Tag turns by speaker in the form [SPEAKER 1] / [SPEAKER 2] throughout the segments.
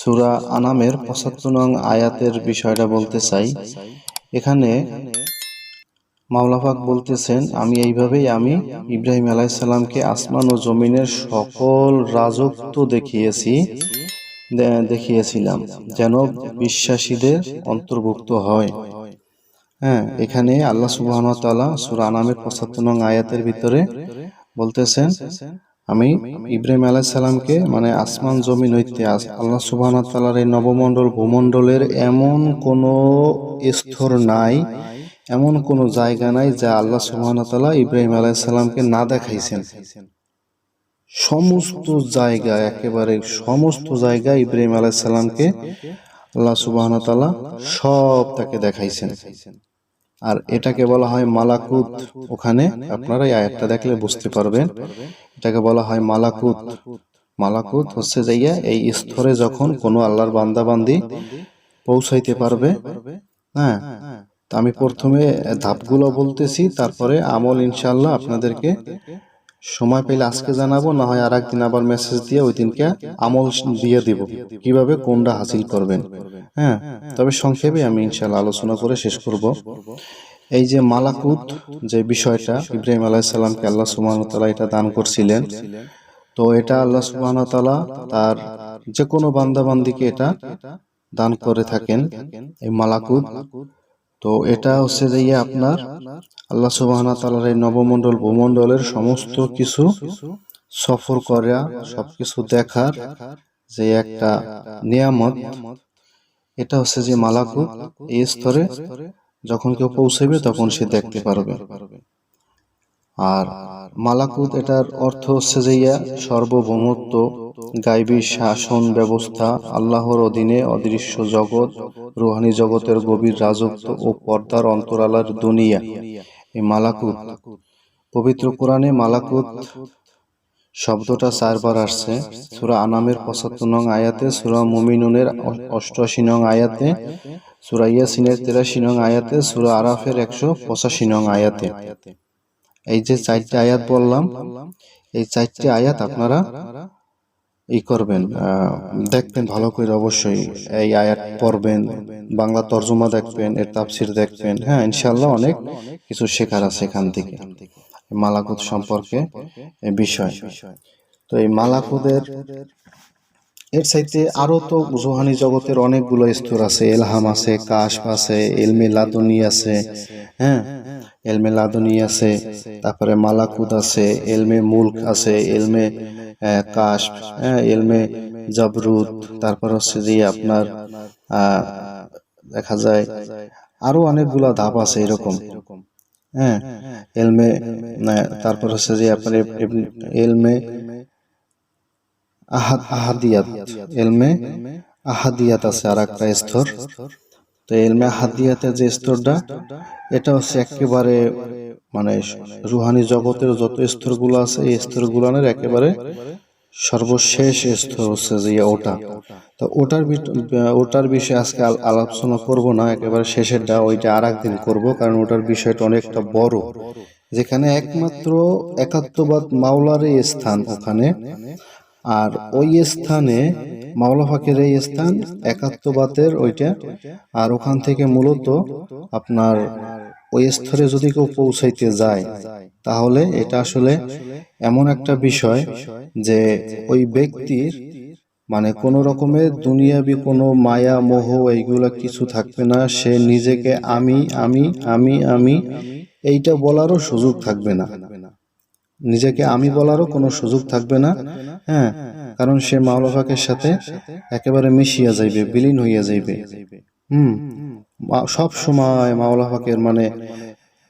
[SPEAKER 1] সুরা আনামের পঁচাত্তর নং আয়াতের বিষয়টা বলতে চাই। এখানে মাওলাফাক বলতেছেন, আমি এইভাবেই আমি ইব্রাহিম আলাইসাল্লামকে আসমান ও জমিনের সকল রাজত্ব দেখিয়েছি দেখিয়েছিলাম, যেন বিশ্বাসীদের অন্তর্ভুক্ত হয়। হ্যাঁ এখানে আল্লাহ সুবাহ সূরা আনামের পঁচাত্তর নং আয়াতের ভিতরে বলতেছেন আমি ইব্রাহিম আলাইহিস সালামকে মানে আসমান, জমিন হইতে আল্লাহ সুবাহ তাআলার এই নবমণ্ডল, ভূমণ্ডলের এমন কোনো স্তর নাই, এমন কোনো জায়গা নাই যা আল্লাহ সুবাহ তাআলা ইব্রাহিম আলাইহিস সালামকে না দেখাইছেন। সমস্ত জায়গা, একেবারে সমস্ত জায়গা ইব্রাহিম আলাইহিস সালামকে আল্লাহ সুবাহ তাআলা সব তাকে দেখাইছেন। আর এটাকে বলা হয় মালাকুত ওখানে। আপনারা এই আয়াতটা দেখলে বুঝতে পারবেন। এটাকে বলা হয় মালাকুত। মালাকুত হচ্ছে যাইয়া এই স্তরে যখন কোনো আল্লাহর বান্দাবান্দি পৌঁছাইতে পারবে। হ্যাঁ আমি প্রথমে ধাপগুলো বলতেছি, তারপরে আমল ইনশাল্লাহ আপনাদেরকে সময় পেলে আজকে জানাব, না হয় আর একদিন আবার মেসেজ দিয়ে ওই দিনকে আমল দিয়ে দিব। কীভাবে, কোনটা হাসিল করবেন? হ্যাঁ তবে সংক্ষেপে আমি ইনশাল্লাহ আলোচনা করে শেষ করব। এই যে মালাকুত যে বিষয়টা, ইব্রাহিম আলাইসাল্লামকে আল্লাহ সুবহান তাআলা এটা দান করছিলেন। তো এটা আল্লাহ সুবহান তাআলা তার যে কোনো বান্দা বান্দিকে এটা দান করে থাকেন। এই মালাকুত তো এটা হচ্ছে যে ইয়ে আপনার আল্লাহ সুবহান তাআলার এই নবমণ্ডল, ভূমণ্ডলের সমস্ত কিছু সফর করা, সবকিছু দেখার যে একটা নিয়ামত, এটা হচ্ছে যে মালাকুত এই স্তরে যখন কেউ পৌঁছাবে তখন সে দেখতে পারবে। আর মালাকুত এটার অর্থ হচ্ছে যে ইয়া সর্বভৌমত্ব গাইবী শাসন ব্যবস্থা আল্লাহর অধীনে অদৃশ্য জগৎ রুহানি জগতের গভীর রাজত্ব ও পর্দার অন্তরালার দুনিয়া। এই মালাকুত পবিত্র কোরআনে মালাকুত শব্দটা চারবার আসছে। সুরা আনামের পঁচাত্তর নং আয়াতে সুরা মুমিনুনের অষ্টআশি নং আয়াতে সুরা ইয়াসিনের তেরাশি নং আয়াতে সুরা আরাফের একশো পঁচাশি নং আয়াতে। এই যে চারটি আয়াত বললাম এই চারটি আয়াত আপনারা ই করবেন দেখবেন ভালো করে অবশ্যই এই আয়াত পড়বেন, বাংলা তর্জমা দেখবেন, এর তাফসির দেখবেন। হ্যাঁ ইনশাল্লাহ অনেক কিছু শেখার আছে এখান থেকে, মালাকুত সম্পর্কে বিষয়। তো এই মালাকুদের এর সাইতে আরও তো জোহানি জগতের অনেকগুলো স্তর আছে। এলহাম আছে কাশ আছে, এলমে লাদনি আছে হ্যাঁ? এলমে লাদনি আছে, তারপরে মালাকুদ আছে, এলমে মুলক আছে, এলমে কাশ হ্যাঁ? এলমে জাবরুদ তারপর হচ্ছে যে আপনার দেখা যায় আরও অনেকগুলা ধাপ আছে এরকম হ্যাঁ? এলমে তারপর হচ্ছে যে আপনার এলমে আহাদ আহাদিয়াত এলমে, আহাদিয়াত আছে আর একটা স্তর। তো এলমে আহাদিয়াতের যে স্তরটা, এটা হচ্ছে একেবারে মানে রুহানি জগতের যত স্তরগুলো আছে, এই স্তরগুলোর একেবারে সর্বশেষ স্তর হচ্ছে যে ওটা। তো ওটার ওটার বিষয়ে আজকে আলোচনা করব না, একেবারে শেষেরটা, ওইটা আর একদিন করব, কারণ ওটার বিষয়টা অনেকটা বড়। যেখানে একমাত্র একাত্মবাদ মাওলারই স্থান ওখানে। আর ওই স্থানে মাওলা ফাঁকের এই স্থান, একাত্মবাদের ওইটা। আর ওখান থেকে মূলত আপনার ওই স্তরে যদি কেউ পৌঁছাইতে যায়, তাহলে এটা আসলে এমন একটা বিষয় যে ওই ব্যক্তির মানে কোন রকমের দুনিয়াবি কোনো মায়া, মোহ এইগুলা কিছু থাকবে না, সে নিজেকে আমি আমি আমি আমি এইটা বলারও সুযোগ থাকবে না। নিজেকে আমি বলারও কোনো সুযোগ থাকবে না। হ্যাঁ কারণ সে মাওলাফাকের সাথে একেবারে মিশিয়া যাইবে, বিলীন হইয়া যাইবে। হুম সব সময় মাওলাফাকের মানে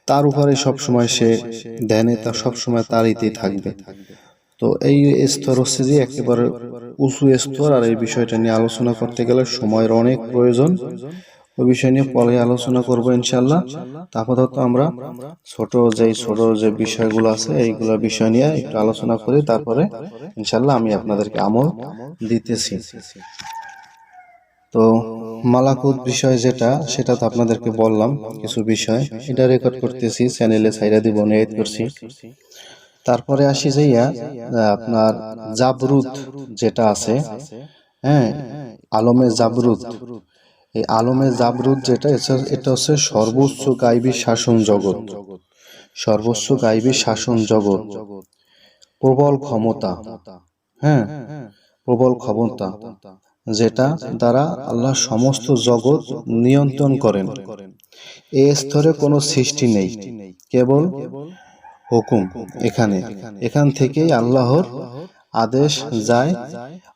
[SPEAKER 1] তার উপরে সব সময় সে ধ্যানে তার সব সময় তারইতেই থাকবে। তো এই স্তর হচ্ছে যে একেবারে উঁচু স্তর, আর এই বিষয়টা নিয়ে আলোচনা করতে গেলে সময়ের অনেক প্রয়োজন। ওই বিষয় নিয়ে পরে আলোচনা করব ইনশাল্লাহ আপাতত আমরা ছোট যে ছোট যে বিষয়গুলো আছে এইগুলো বিষয় নিয়ে একটু আলোচনা করি তারপরে ইনশাল্লাহ আমি আপনাদেরকে আমল দিতেছি। তো মালাকুত বিষয় যেটা সেটা তো আপনাদেরকে বললাম কিছু বিষয়। এটা রেকর্ড করতেছি চ্যানেলে ছাইরা দিব নিয়ত করছি। তারপরে আসি যাইয়া আপনার জাবরুত যেটা আছে হ্যাঁ আলমে জাবরুদ এই আলমে জাবরুদ যেটা, এটা- হচ্ছে সর্বোচ্চ গাইবী শাসন জগৎ। সর্বোচ্চ গাইবী শাসন জগৎ। প্রবল ক্ষমতা। হ্যাঁ প্রবল ক্ষমতা। যেটা দ্বারা আল্লাহ সমস্ত জগৎ নিয়ন্ত্রণ করেন। এই স্তরে কোনো সৃষ্টি নেই। কেবল হুকুম এখানে। এখান থেকেই আল্লাহর আদেশ যায়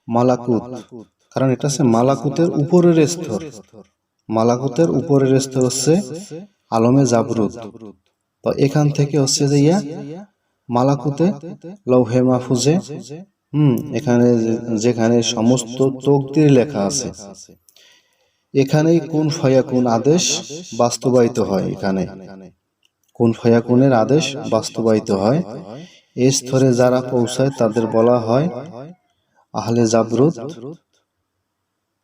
[SPEAKER 1] মালাকুত। কারণ এটা হচ্ছে মালাকুতের উপরের স্তর। মালাকুতের উপরের স্তর হচ্ছে আলমে জাবরুদ তো এখান থেকে হচ্ছে যে ইয়া, মালাকুতে লৌহে মাহফুজে, হুম, এখানে যেখানে সমস্ত তকদির লেখা আছে। এখানেই কোন ফয়াকুন আদেশ বাস্তবায়িত হয় এখানে। কোন ফয়াকুনের আদেশ বাস্তবায়িত হয়। এই স্তরে যারা পৌঁছায় তাদের বলা হয় আহলে জাবরুত।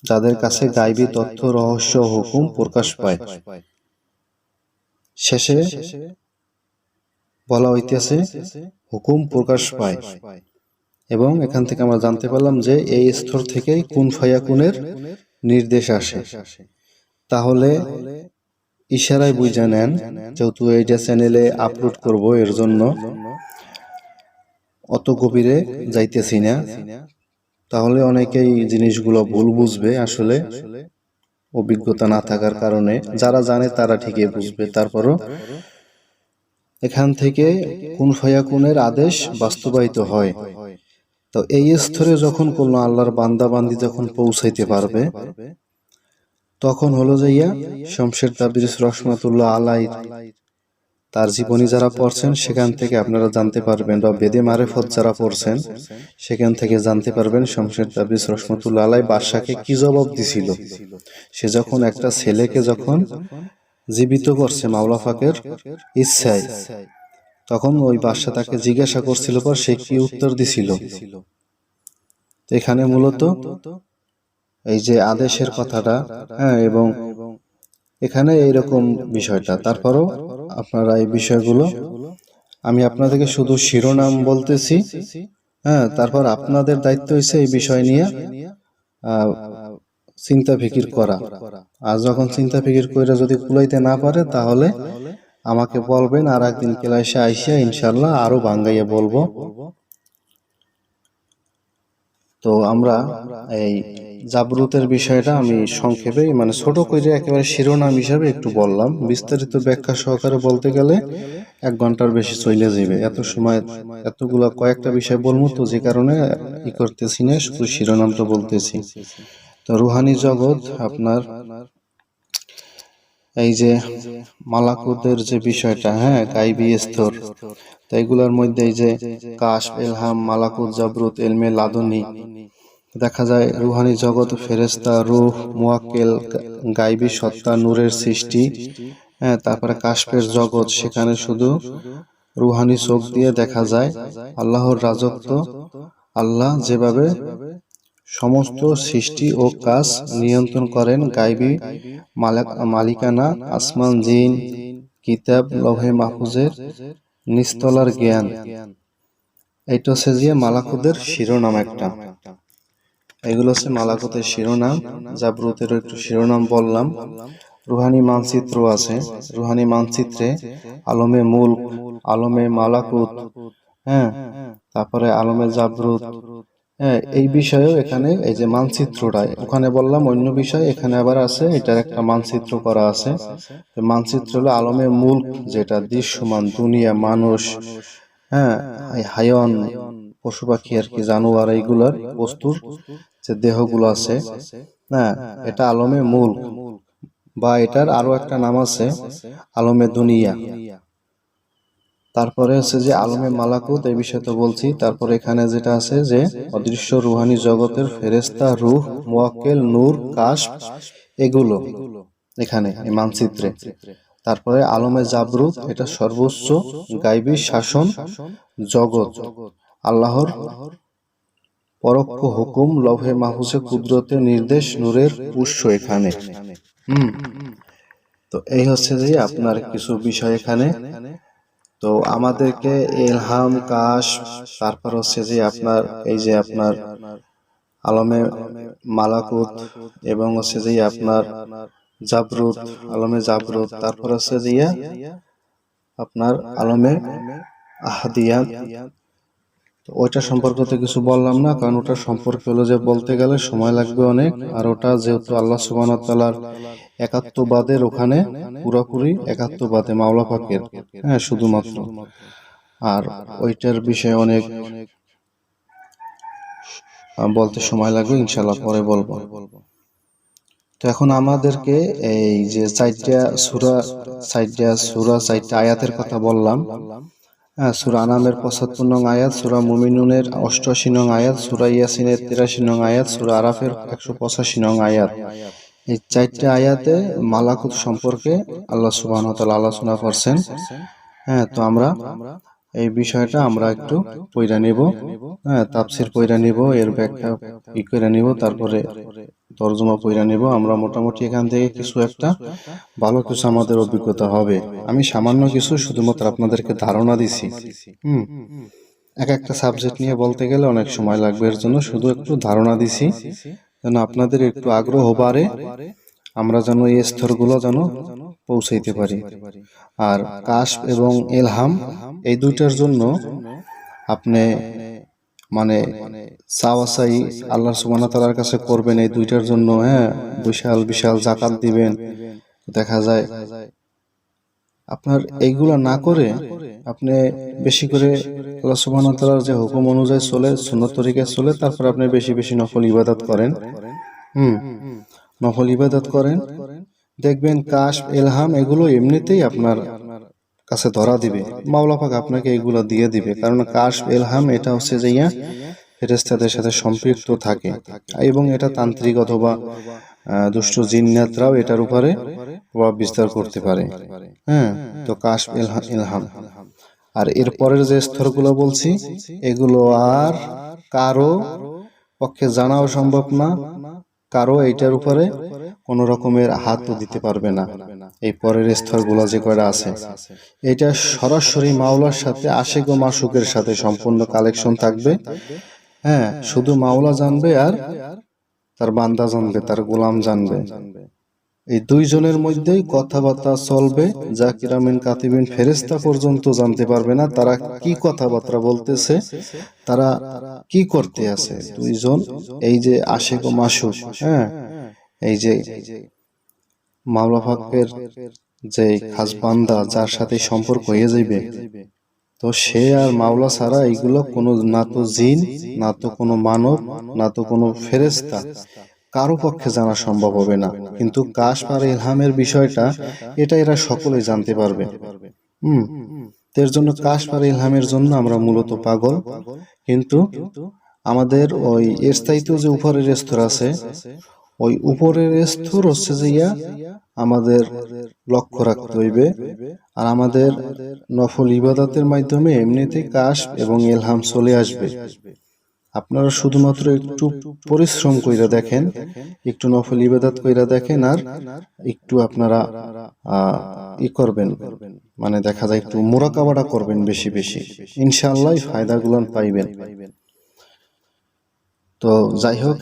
[SPEAKER 1] যাদের কাছে গাইবী তথ্য, রহস্য হুকুম প্রকাশ পায়। শেষে বলা হইতেছে, হুকুম প্রকাশ পায়। এবং এখান থেকে আমরা জানতে পারলাম যে এই স্তর থেকেই কোন ফায়াকুনের নির্দেশ আসে। তাহলে ইশারায় বুঝে নেন, যেহেতু এইটা চ্যানেলে আপলোড করব এর জন্য, অত গভীরে যাইতেছি না। তাহলে অনেকেই জিনিসগুলো ভুল বুঝবে আসলে। অভিজ্ঞতা না থাকার কারণে যারা জানে তারা ঠিকই বুঝবে। তারপরও এখান থেকে কোন ফয়াকুনের আদেশ বাস্তবায়িত হয়। তো এই স্তরে যখন কোন আল্লাহর বান্দা বান্দি যখন পৌঁছাইতে পারবে, তখন হলো যে ইয়া শমশের তাবরিস রহমাতুল্লাহ আলাই তার জীবনী যারা পড়ছেন, সেখান থেকে আপনারা জানতে পারবেন, বা বেদে মারেফত যারা পড়ছেন, সেখান থেকে জানতে পারবেন শমশের তাবরিস রহমাতুল্লাহ আলাই বাদশাকে কি জবাব দিছিল। সে যখন একটা ছেলেকে যখন জীবিত করছে মাওলা ফাকের ইচ্ছায়, তখন ওই বাদশা তাকে জিজ্ঞাসা করছিল, পর সে কি উত্তর দিছিল? এখানে মূলত এই যে আদেশের কথাটা হ্যাঁ এবং এখানে এইরকম বিষয়টা। তারপরও আপনারা এই বিষয়গুলো, আমি আপনাদেরকে শুধু শিরোনাম বলতেছি। হ্যাঁ তারপর আপনাদের দায়িত্ব হচ্ছে এই বিষয় নিয়ে চিন্তা ফিকির করা। আর যখন চিন্তা ফিকির করে যদি কুলাইতে না পারে, তাহলে আমাকে বলবেন, আর একদিন ক্লাসে আইসিয়া ইনশাল্লাহ আরও ভাঙ্গাইয়া বলব। তো আমরা এই জাবরুতের বিষয়টা আমি সংক্ষেপে মানে ছোট করে একেবারে শিরোনাম হিসাবে একটু বললাম। বিস্তারিত ব্যাখ্যা সহকারে বলতে গেলে, এক ঘণ্টার বেশি চলে যাবে এত সময় এতগুলা কয়েকটা বিষয় বলব তো, যে কারণে ই করতেছি না, শুধু শিরোনামটা বলতেছি। তো রুহানি জগৎ, আপনার এই যে মালাকুদের যে বিষয়টা হ্যাঁ গাইবি স্তর, তো এগুলোর মধ্যে এই যে কাশ এলহাম, মালাকুদ, জাবরুত, এলমে, লাদনি দেখা যায়, রুহানি জগৎ ফেরেস্তা রুহ, মুয়াক্কেল, গাইবি, সত্তা, নূরের সৃষ্টি হ্যাঁ তারপরে কাশ্মের জগৎ, সেখানে শুধু রুহানি চোখ দিয়ে দেখা যায়, আল্লাহর রাজত্ব, আল্লাহ যেভাবে সমস্ত সৃষ্টি ও কাজ নিয়ন্ত্রণ করেন, গাইবি মালাক, মালিকানা, আসমান, জিন, কিতাব লহে মাহফুজের নিস্তলার জ্ঞান। এইটা হচ্ছে যে মালাকুদের শিরোনাম একটা। এগুলো হচ্ছে মালাকুতের শিরোনাম জাবরুতের একটু শিরোনাম বললাম। রুহানি মানচিত্র আছে। রুহানি মানচিত্রে আলমে মূল আলমে মালাকুত হ্যাঁ তারপরে আলমে জাবরুত। হ্যাঁ এই বিষয়েও এখানে এই যে মানচিত্রটা, ওখানে বললাম অন্য বিষয়, এখানে আবার আছে, এটার একটা মানচিত্র করা আছে। মানচিত্র হলো আলমে মূল যেটা দৃশ্যমান, দুনিয়া, মানুষ হ্যাঁ হায়ন পশু পাখি আর কি, জানোয়ার, এইগুলার বস্তুর যে দেহগুলো আছে হ্যাঁ এটা আলমে মূল বা এটার আরও একটা নাম আছে, আলমে দুনিয়া। তারপরে হচ্ছে যে আলমে মালাকুত, এই বিষয়ে তো বলছি। তারপরে এখানে যেটা আছে যে অদৃশ্য রুহানি জগতের ফেরেস্তা রুহ, মোয়াক্কেল, নূর কাশ এগুলো এখানে, এই মানচিত্রে। তারপরে আলমে জাবরুত, এটা সর্বোচ্চ গাইবী শাসন জগৎ, আল্লাহর পরোক্ষ হুকুম লভে মাহুসে কুদরতে নির্দেশ, নূরের উৎস এখানে। হুম। তো এই হচ্ছে যে আপনার কিছু বিষয় এখানে। তো আমাদেরকে এলহাম, কাশ, তারপর হচ্ছে যে আপনার, এই যে আপনার আলমে মালাকুত এবং হচ্ছে যে আপনার জাবরুত, আলমে জাবরুত, তারপর হচ্ছে যে আপনার আলমে আহাদিয়া ওইটা সম্পর্কে তো কিছু বললাম না, কারণ ওটা সম্পর্কে হলো যে বলতে গেলে সময় লাগবে অনেক, আর ওটা যেহেতু আল্লাহ সুবাহতালার একাত্মবাদের ওখানে, পুরোপুরি একাত্মবাদে, মাওলা পাকের হ্যাঁ শুধুমাত্র। আর ওইটার বিষয়ে অনেক বলতে সময় লাগবে ইনশাল্লাহ পরে বলব। তো এখন আমাদেরকে এই যে চারটা সুরা চারটা সুরা, চারটা আয়াতের কথা বললাম। সুরা আনামের পঁচাত্তর নং আয়াত, সুরা মুমিনুনের অষ্টআশি নং আয়াত, সুরা ইয়াসিনের তিরাশি নং আয়াত, সুরা আরাফের একশো পঁচাশি নং আয়াত। এই চারটা আয়াতে মালাকুত সম্পর্কে আল্লাহ সুবাহ আলোচনা করছেন। হ্যাঁ তো আমরা এই বিষয়টা আমরা একটু পইরা নিব। হ্যাঁ তাপসির পইরা নিব, এর ব্যাখ্যা ই করে নিব, তারপরে তর্জমা পইরা নিব। আমরা মোটামুটি এখান থেকে কিছু একটা ভালো কিছু আমাদের অভিজ্ঞতা হবে। আমি সামান্য কিছু শুধুমাত্র আপনাদেরকে ধারণা দিছি। হুম। এক একটা সাবজেক্ট নিয়ে বলতে গেলে অনেক সময় লাগবে। এর জন্য শুধু একটু ধারণা দিছি। যেন আপনাদের একটু আগ্রহ বাড়ে। আমরা যেন এই স্তরগুলো যেন পৌঁছাইতে পারি। আর কাশ এবং এলহাম এই দুইটার জন্য আপনি মানে চাওয়াচাই আল্লাহ সুবহানাহু তাআলার কাছে করবেন এই দুইটার জন্য হ্যাঁ বিশাল বিশাল জাকাত দিবেন। দেখা যায় আপনার এইগুলা না করে আপনি বেশি করে আল্লাহ সুবহানাহু তাআলার যে হুকুম অনুযায়ী চলে, সুন্নত তরিকায় চলে, তারপর আপনি বেশি বেশি নফল ইবাদত করেন। হুম, নফল ইবাদত করেন। দেখবেন কাশ এলহাম এগুলো এমনিতেই আপনার কাছে ধরা দিবে। মাওলা পাক আপনাকে এগুলো দিয়ে দিবে। কারণ কাশ এলহাম এটা হচ্ছে যে ইয়া ফেরেস্তাদের সাথে সম্পৃক্ত থাকে। এবং এটা তান্ত্রিক অথবা দুষ্ট জিন্নাতরাও এটার উপরে প্রভাব বিস্তার করতে পারে। হ্যাঁ তো কাশ এলহাম এলহাম। আর এর পরের যে স্তরগুলো বলছি, এগুলো আর কারও পক্ষে জানাও সম্ভব না। কারও এটার উপরে কোনো রকমের হাতও দিতে পারবে না। এই পরের স্তরগুলো যে কয়টা আছে? এটা সরাসরি মাওলার সাথে, আশেক ও মাসুকের সাথে সম্পূর্ণ কালেকশন থাকবে। হ্যাঁ শুধু মাওলা জানবে আর তার বান্দা জানবে, তার গোলাম জানবে। এই দুইজনের মধ্যেই কথাবার্তা চলবে। যা কিরামিন কাতিবিন ফেরেস্তা পর্যন্ত জানতে পারবে না তারা কি কথাবার্তা বলতেছে, তারা কি করতে আছে দুইজন। এই যে আশেক ও মাসুক হ্যাঁ এই যে মাওলা যে খাস বান্দা যার সাথে সম্পর্ক হয়ে যাইবে, তো সে আর মাওলা ছাড়া এইগুলো কোনো, না তো জিন, না তো কোনো মানব, না তো কোনো ফেরেস্তা কারও পক্ষে জানা সম্ভব হবে না। কিন্তু কাশ আর ইলহামের বিষয়টা, এটা এরা সকলেই জানতে পারবে। হুম এর জন্য কাশ আর ইলহামের জন্য আমরা মূলত পাগল। কিন্তু আমাদের ওই স্থায়িত্ব যে উপরের স্তর আছে ওই উপরের স্তর হচ্ছে যে ইয়া আমাদের লক্ষ্য রাখতে হইবে। আর আমাদের নফল ইবাদতের মাধ্যমে এমনিতে কাশ এবং এলহাম চলে আসবে। আপনারা শুধুমাত্র একটু পরিশ্রম কইরা দেখেন, একটু নফল ইবাদত কইরা দেখেন, আর একটু আপনারা ই করবেন। মানে দেখা যায় একটু মোরাকাবাটা করবেন বেশি বেশি। ইনশাআল্লাহ ফায়দাগুলো পাইবেন। তো যাই হোক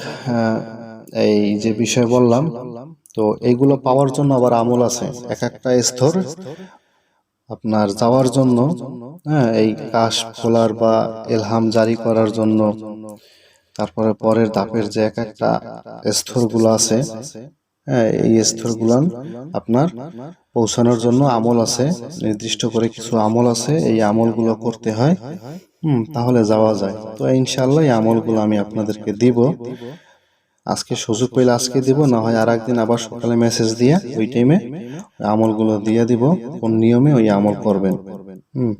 [SPEAKER 1] এই যে বিষয় বললাম, তো এইগুলো পাওয়ার জন্য আবার আমল আছে। এক একটা স্তর আপনার যাওয়ার জন্য হ্যাঁ এই কাশ খোলার বা এলহাম জারি করার জন্য, তারপরে পরের ধাপের যে এক একটা স্তরগুলো আছে হ্যাঁ এই স্তরগুলো আপনার পৌঁছানোর জন্য আমল আছে, নির্দিষ্ট করে কিছু আমল আছে, এই আমলগুলো করতে হয়, হুম, তাহলে যাওয়া যায়। তো ইনশাল্লাহ এই আমলগুলো আমি আপনাদেরকে দিব। আজকে সুযোগ পেলে আজকে দিব, না হয় আর একদিন আবার সকালে মেসেজ দিয়ে ওই টাইমে আমলগুলো দিয়ে দিব, কোন নিয়মে ওই আমল করবেন। হুম।